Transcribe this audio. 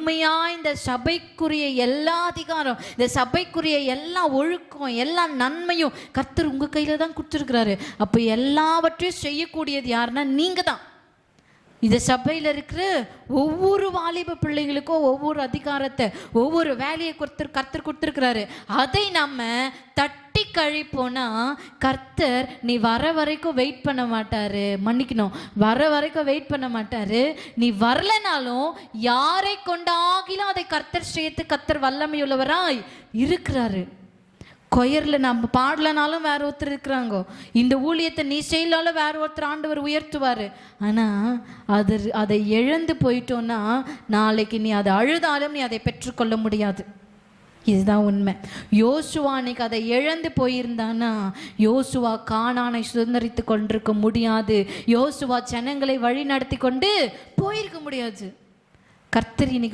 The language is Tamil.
முழுமையா இந்த சபைக்குரிய எல்லா அதிகாரம் இந்த சபைக்குரிய எல்லா ஒழுக்கம் எல்லா நன்மையும் கர்த்தர் உங்க கையில தான் கொடுத்துருக்கிறாரு. அப்போ எல்லாவற்றையும் செய்யக்கூடியது யாருன்னா நீங்க தான் இந்த சபையில் இருக்கிற ஒவ்வொரு வாலிப பிள்ளைங்களுக்கும் ஒவ்வொரு அதிகாரத்தை ஒவ்வொரு வேலையை கொடுத்து கர்த்தர் கொடுத்துருக்கிறாரு. அதை நம்ம தட்டி கழிப்போனா கர்த்தர் நீ வர வரைக்கும் வெயிட் பண்ண மாட்டார். மன்னிக்கணும். வர வரைக்கும் வெயிட் பண்ண மாட்டார். நீ வரலைனாலும் யாரை கொண்டாகிலும் அதை கர்த்தர் சேர்த்து கர்த்தர் வல்லமையுள்ளவராய் இருக்கிறாரு. கொயரில் நம்ம பாடலனாலும் வேற ஒருத்தர் இருக்கிறாங்க. இந்த ஊழியத்தை நீ செய்யலாலும் வேற ஒருத்தர் ஆண்டவர் உயர்த்துவார். ஆனால் அது அதை இழந்து போயிட்டோன்னா நாளைக்கு நீ அதை அழுதாலும் நீ அதை பெற்றுக்கொள்ள முடியாது. இதுதான் உண்மை. யோசுவா அன்னைக்கு அதை இழந்து போயிருந்தானா யோசுவா காணானை சுதந்திரித்து கொண்டிருக்க முடியாது. யோசுவா ஜனங்களை வழி நடத்தி கொண்டு போயிருக்க முடியாது. கர்த்தர் இன்னைக்கு